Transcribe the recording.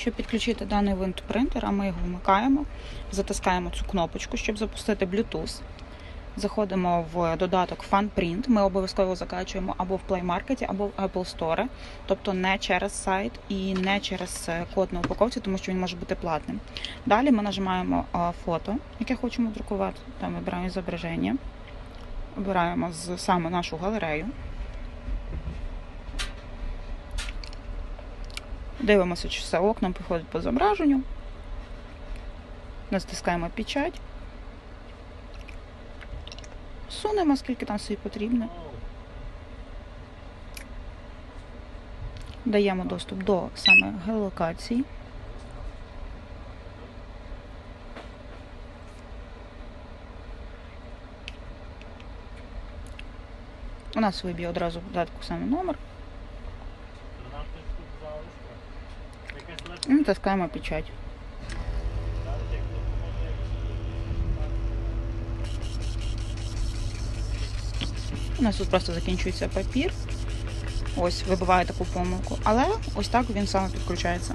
Щоб підключити даний винт принтера, ми його вмикаємо, затискаємо цю кнопочку, щоб запустити Bluetooth. Заходимо в додаток FunPrint. Ми обов'язково закачуємо або в Play Market, або в Apple Store, тобто не через сайт і не через е, код на упаковці, тому що він може бути платним. Далі ми нажимаємо е, фото, яке хочемо друкувати. Там вибираємо зображення, обираємо з саме нашу галерею. Дивимося, чи все ок, нам приходить по зображенню. Натискаємо печать. Сунемо, скільки там собі потрібно. Даємо доступ до саме геолокації. У нас виб'є одразу в додатку саме номер. І натискаємо печать. У нас тут просто закінчується папір. Ось вибиває таку помилку. Але ось так він саме підключається.